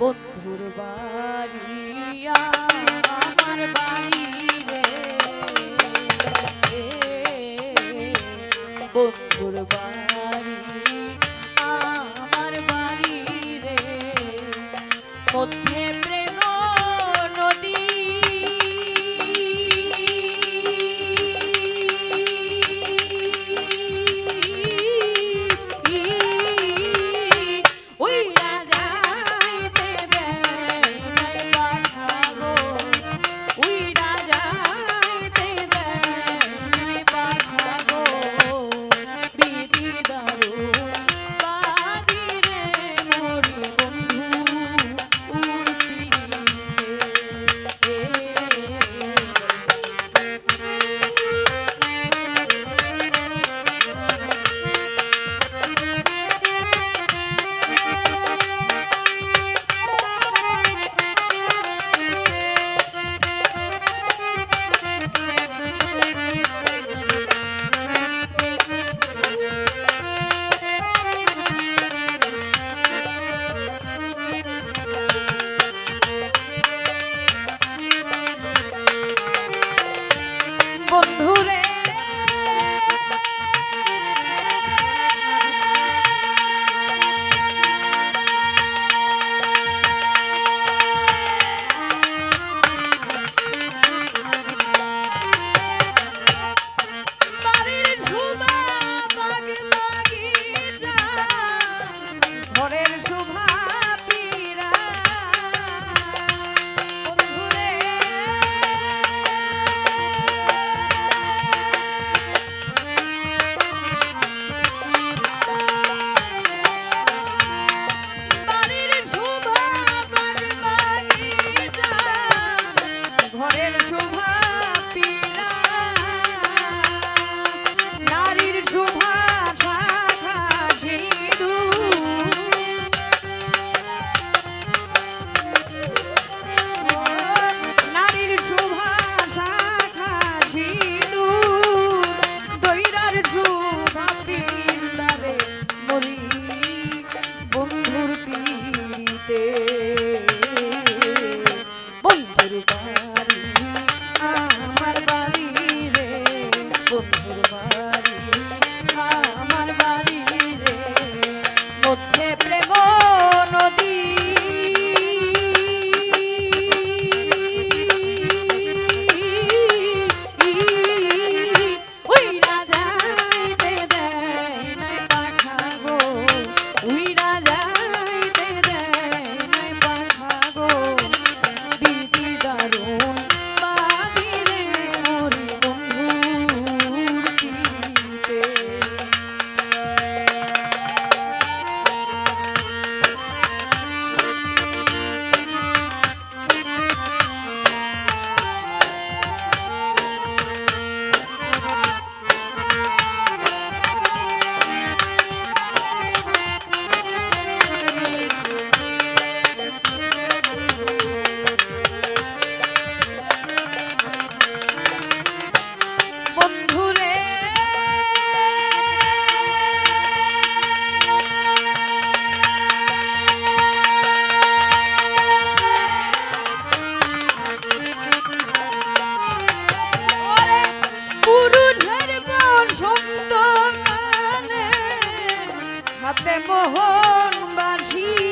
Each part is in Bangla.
বন্ধুর বাড়ি আমার বাড়ি রে বন্ধুর বাড়ি আমার বাড়ি রে। সাথে মোহন বাসী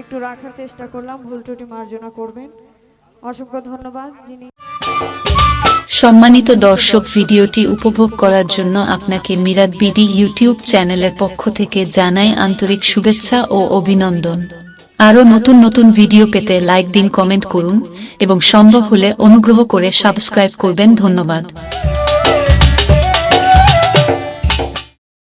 একটু রাখার চেষ্টা করলাম, ভুল ত্রুটি মার্জনা করবেন। অসংখ্য ধন্যবাদ, যিনি সম্মানিত দর্শক, ভিডিওটি উপভোগ করার জন্য আপনাকে মিরাট বিডি ইউটিউব চ্যানেলের পক্ষ থেকে জানাই আন্তরিক শুভেচ্ছা ও অভিনন্দন। আরও নতুন নতুন ভিডিও পেতে লাইক দিন, কমেন্ট করুন এবং সম্ভব হলে অনুগ্রহ করে সাবস্ক্রাইব করবেন। ধন্যবাদ।